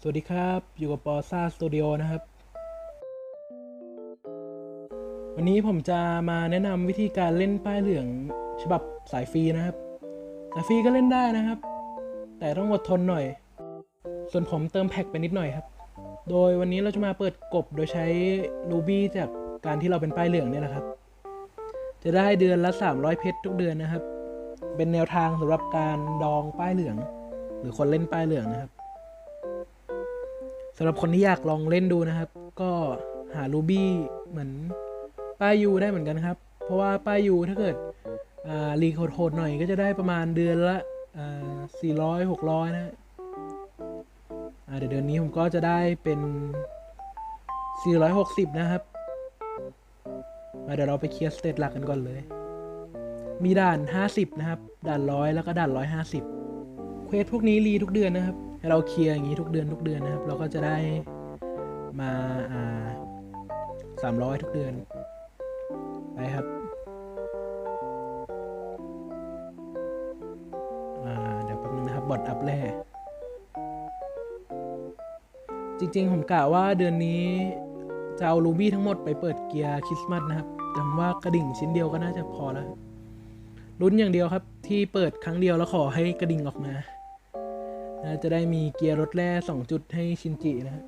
สวัสดีครับ อยู่กับปอซ่าสตูดิโอนะครับ วันนี้ผมจะมาแนะนำวิธีการเล่นป้ายเหลืองฉบับสายฟรีนะครับ สายฟรีก็เล่นได้นะครับ แต่ต้องอดทนหน่อย ส่วนผมเติมแพ็กไปนิดหน่อยครับ โดยวันนี้เราจะมาเปิดกบโดยใช้ Ruby จากการที่เราเป็นป้ายเหลืองเนี่ยแหละครับ จะได้เดือนละ 300 เพชรทุกเดือนนะครับ เป็นแนวทางสำหรับการดองป้ายเหลือง หรือคนเล่นป้ายเหลืองนะครับ สำหรับคนที่อยากลองเล่นดูนะครับ ก็หา Ruby เหมือนป้ายูได้เหมือนกันครับ เพราะว่าป้ายูถ้าเกิดอ่ารีโหดๆหน่อยก็จะได้ประมาณเดือนละอ่า400 600นะอ่าเดี๋ยวเดือนนี้ผมก็จะได้เป็น 460 นะครับ มาเดี๋ยวเราไปเคลียร์สเตตหลักกันก่อนเลย มีด่าน 50 นะครับ ด่าน100แล้วก็ด่าน 150 เควสพวกนี้รีทุกเดือนนะครับ เราเคลียร์อย่างนี้ทุกเดือนทุกเดือนนะครับ เราก็จะได้มาอ่าสามร้อยทุกเดือนไปครับเดี๋ยวแป๊บนึงนะครับบอทอัพแร่จริงๆ ผมกะว่าเดือนนี้จะเอารูบี้ทั้งหมดไปเปิดเกียร์คริสต์มาสนะครับแต่ว่ากระดิ่งชิ้นเดียวก็น่าจะพอแล้วลุ้นอย่างเดียวครับที่เปิดครั้งเดียวแล้วขอให้กระดิ่งออกมา นะจะได้มีเกียร์รถแร่สองจุดให้ชินจินะฮะ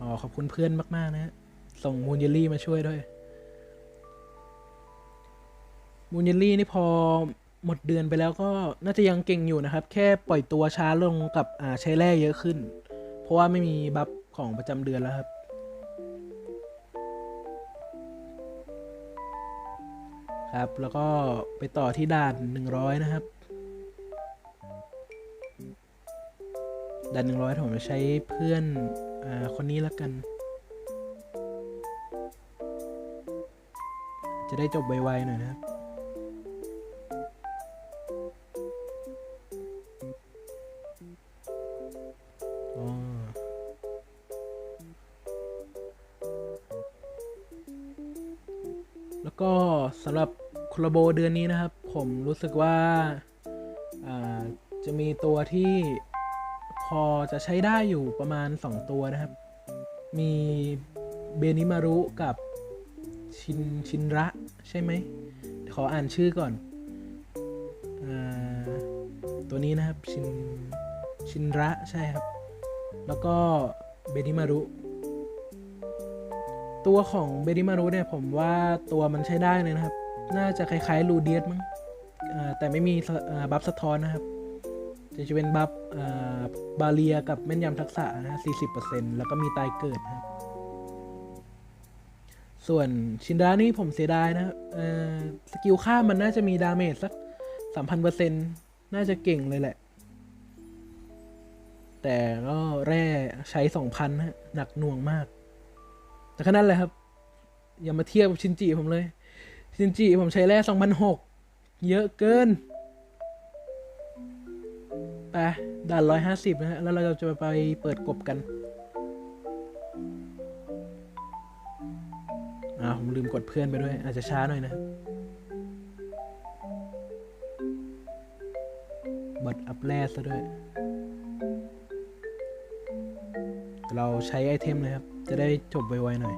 อ๋อขอบคุณเพื่อนมาก ๆ นะฮะส่งมูนเยลลี่มาช่วยด้วยมูนเยลลี่นี่พอหมดเดือนไปแล้วก็น่าจะยังเก่งอยู่นะครับ แค่ปล่อยตัวช้าลงกับอ่าใช้แร่เยอะขึ้น เพราะว่าไม่มีบัฟของประจำเดือนแล้วครับครับ แล้วก็ไปต่อที่ด่าน 100 นะครับ ดันหนึ่งร้อยผมจะใช้เพื่อนอคนนี้แล้วกัน จะได้จบไวๆหน่อยนะครับแล้วก็สำหรับคอลโบเดือนนี้นะครับ ผมรู้สึกว่าอ่าจะมีตัวที่ พอจะใช้ได้อยู่ประมาณ 2 ตัวนะครับ มีเบนิมารุกับชินชินระใช่ไหม ขออ่านชื่อก่อนอาตัวนี้นะครับ ชินชินระใช่ครับ แล้วก็เบนิมารุตัวของเบนิมารุเนี่ยผมว่าตัวมันใช้ได้เลยนะครับ น่าจะคล้ายๆลูเดียสมั้งอ่าแต่ไม่มีอ่าบัฟสะท้อนนะครับ จะเป็นบัฟอ่าบาเลียกับแม่นยำทักษะนะฮะ40%แล้วก็มีตายเกิดนครับ ส่วนชินดานี่ผมเสียดายนะเออสกิลข้ามมันน่าจะมีดาเมจสัก 3,000%น่าจะเก่งเลยแหละ แต่ก็แร่ใช้ 2,000ฮะหนักหน่วงมาก แต่แค่นั้นแหละครับ อย่ามาเทียบกับชินจิผมเลย ชินจิผมใช้แร่2,006เยอะเกิน ไปด่านร้อยห้าสิบนะฮะ แล้วเราจะไปเปิดกบกัน อ่า ผมลืมกดเพื่อนไปด้วย อาจจะช้าหน่อยนะบอดอัพแร่ซะด้วย เราใช้ไอเทมนะครับ จะได้จบไวๆหน่อย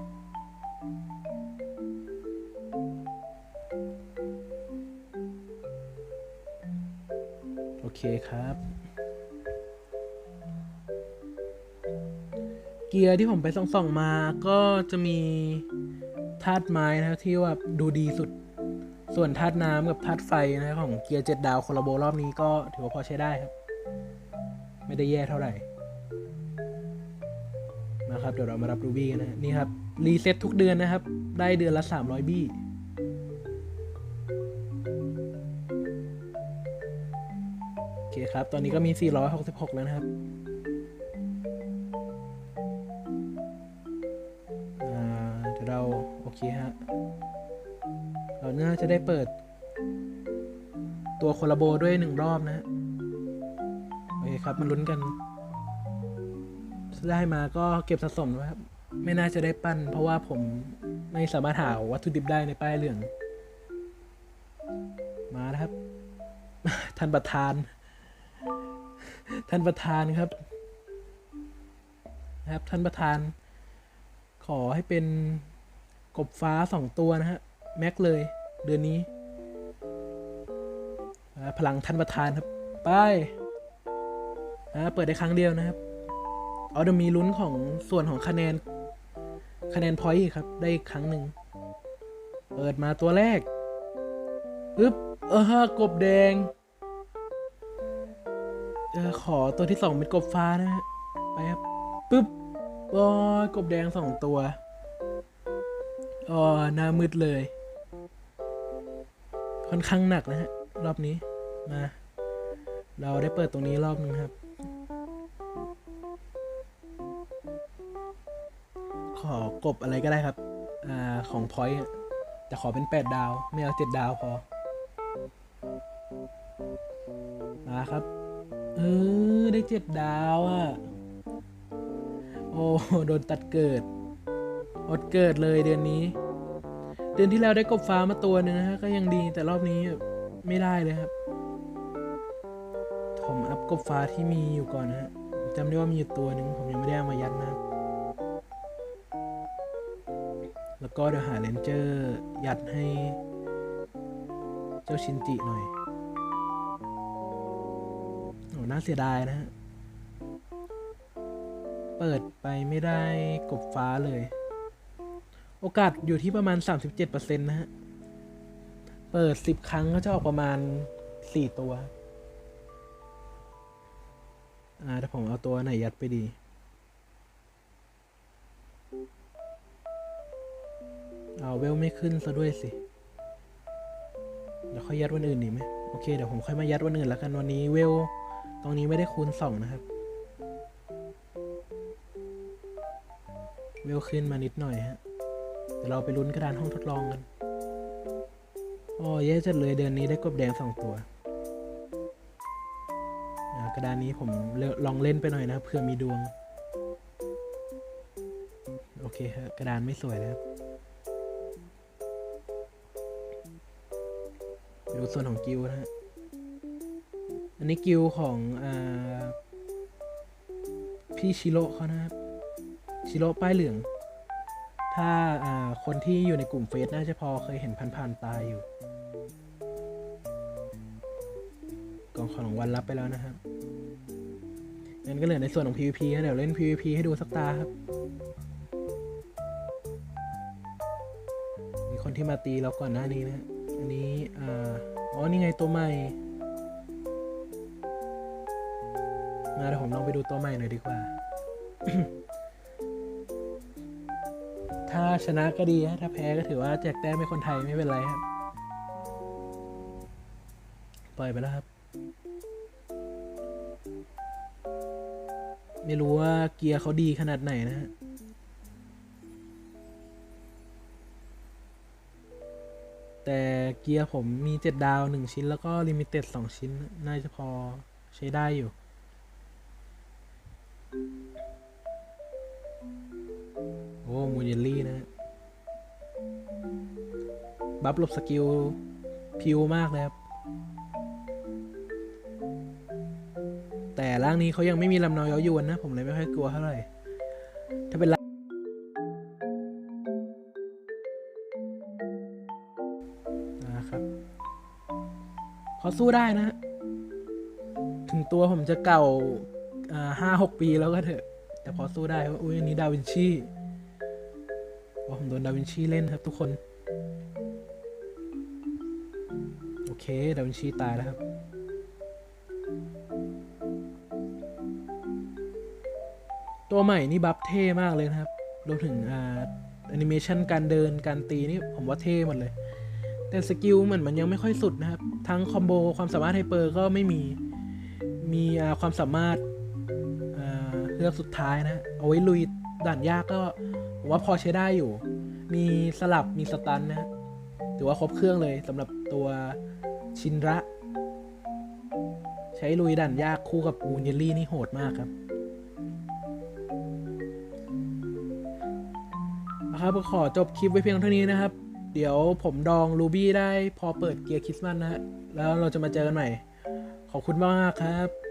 โอเคครับ เกียร์ที่ผมไปส่องๆมาก็จะมีธาตุไม้นะครับที่ว่าดูดีสุด ส่วนธาตุน้ำกับธาตุไฟนะครับของเกียร์เจ็ดดาวคอลโบรอบนี้ก็ถือว่าพอใช้ได้ครับ ไม่ได้แย่เท่าไหร่นะครับเดี๋ยวเรามารับรูบี้กันนะนี่ครับรีเซ็ตทุกเดือนนะครับ ได้เดือนละ 300 บี้โอเคครับ ตอนนี้ก็มี 466 แล้วนะครับ เรา โอเคฮะ เราน่าจะได้เปิด ตัวโคลาโบด้วยหนึ่งรอบนะฮะโอเคครับมาลุ้นกัน ได้มาก็เก็บสะสมไว้ครับ ไม่น่าจะได้ปั้น เพราะว่าผมไม่สามารถหาวัตถุดิบได้ในป้ายเหลือง มานะครับ ท่านประธาน ท่านประธานครับนะครับท่านประธานขอให้เป็น กบฟ้าสองตัวนะฮะ แม็กเลย เดือนนี้ พลังท่านประธานครับ ไปเปิดได้ครั้งเดียวนะครับ เอาเดมีลุ้นของส่วนของคะแนน คะแนนพอยต์ครับ ได้อีกครั้งหนึ่ง เปิดมาตัวแรกปึ๊บ เออกบแดง เออขอตัวที่สองเป็นกบฟ้านะฮะ ไปครับปึ๊บโอ้ยกบแดงสองตัว อ๋อหน้ามืดเลย ค่อนข้างหนักนะฮะ รอบนี้ มา เราได้เปิดตรงนี้รอบนึงครับ ขอกบอะไรก็ได้ครับ อ่า ของพอยต์แต่ขอเป็นแปดดาว ไม่เอาเจ็ดดาวพอ มาครับ เออ ได้เจ็ดดาวอะ่ะ โอ้ โดนตัดเกิด อดเกิดเลยเดือนนี้ เดือนที่แล้วได้กบฟ้ามาตัวหนึ่งนะฮะก็ยังดีแต่รอบนี้ไม่ได้เลยครับผมอัพกบฟ้าที่มีอยู่ก่อนนะฮะจำได้ว่ามีอยู่ตัวหนึ่งผมยังไม่ได้เอามายัดนะครับ แล้วก็เดี๋ยวหาเลนเจอร์ยัดให้ เจ้าชินจิหน่อยโอ้น่าเสียดายนะฮะ เปิดไปไม่ได้กบฟ้าเลย โอกาสอยู่ที่ประมาณ 37%นะฮะ เปิด 10 ครั้งก็จะออกประมาณ 4 ตัว อ่าถ้าผมเอาตัวไหนยัดไปดีเอาเวลไม่ขึ้นซะด้วยสิ เดี๋ยวค่อยยัดวันอื่นดีไหมโอเค เดี๋ยวผมค่อยมายัดวันอื่นแล้วกันวันนี้เวล ตรงนี้ไม่ได้คูณสองนะครับ เวลขึ้นมานิดหน่อยฮะ เดี๋ยวเราไปลุ้นกระดานห้องทดลองกันโอ้แย่จัดเลยเดือนนี้ได้กบแดงสองตัว กระดานนี้ผมลองเล่นไปหน่อยนะครับเผื่อมีดวง โอเคฮะกระดานไม่สวยแล้วดูส่วนของกิลด์นะฮะ อันนี้กิลด์ของอพี่ชิโร่เขานะครับ ชิโร่ป้ายเหลือง ถ้าคนที่อยู่ในกลุ่มเฟซน่าจะพอเคยเห็นผ่านๆตาอยู่ กองของวัลรับไปแล้วนะครับงั้นก็เหลือในส่วนของ PVP นเดี๋ยวเล่น PVP ให้ดูสักตาครับ มีคนที่มาตีเราก่อนหน้านี้นะ อันนี้อ๋อ นี่ไงตัวใหม่ มาเดี๋ยวผมลองไปดูตัวใหม่หน่อยดีกว่า ถ้าชนะก็ดีถ้าแพ้ก็ถือว่าแจกแต้มให้คนไทยไม่เป็นไรครับ ปล่อยไปแล้วครับ ไม่รู้ว่าเกียร์เขาดีขนาดไหนนะฮะแต่เกียร์ผมมีเจ็ดดาวหนึ่งชิ้นแล้วก็ลิมิเต็ดสองชิ้น น่าจะพอใช้ได้อยู่ อ้มูเยลลี่นะฮะบัฟลบสกิล พิวมากเลยครับ แต่ร่างนี้เขายังไม่มีลำนอยย้อยวนนะ ผมเลยไม่ค่อยกลัวเท่าไหร่ ถ้าเป็นร่างนะครับเขาสู้ได้นะ ถึงตัวผมจะเก่าห้าหกปีแล้วก็เถอะ แต่พอสู้ได้ว่าอุ้ยอันนี้ดาวินชี่ ผมโดนดาวินชีเล่นครับทุกคน โอเค ดาวินชีตายแล้วครับ ตัวใหม่นี่บัฟเท่มากเลยนะครับ รวมถึงอ่าแอนิเมชันการเดินการตีนี่ผมว่าเท่หมดเลย แต่สกิลเหมือนมันยังไม่ค่อยสุดนะครับ ทั้งคอมโบความสามารถไฮเปอร์ก็ไม่มี มีอ่าความสามารถอ่าเลือกสุดท้ายนะ เอาไว้ลุยด่านยากก็ ผมว่าพอใช้ได้อยู่ มีสลับมีสตันนะถือว่าครบเครื่องเลยสำหรับตัวชินระ ใช้ลุยด่านยากคู่กับอูนเยลลี่นี่โหดมากครับนะครับขอจบคลิปไว้เพียงเท่านี้นะครับ เดี๋ยวผมดองรูบี้ได้พอเปิดเกียร์คริสต์มาสนะฮะแล้วเราจะมาเจอกันใหม่ ขอบคุณมากครับ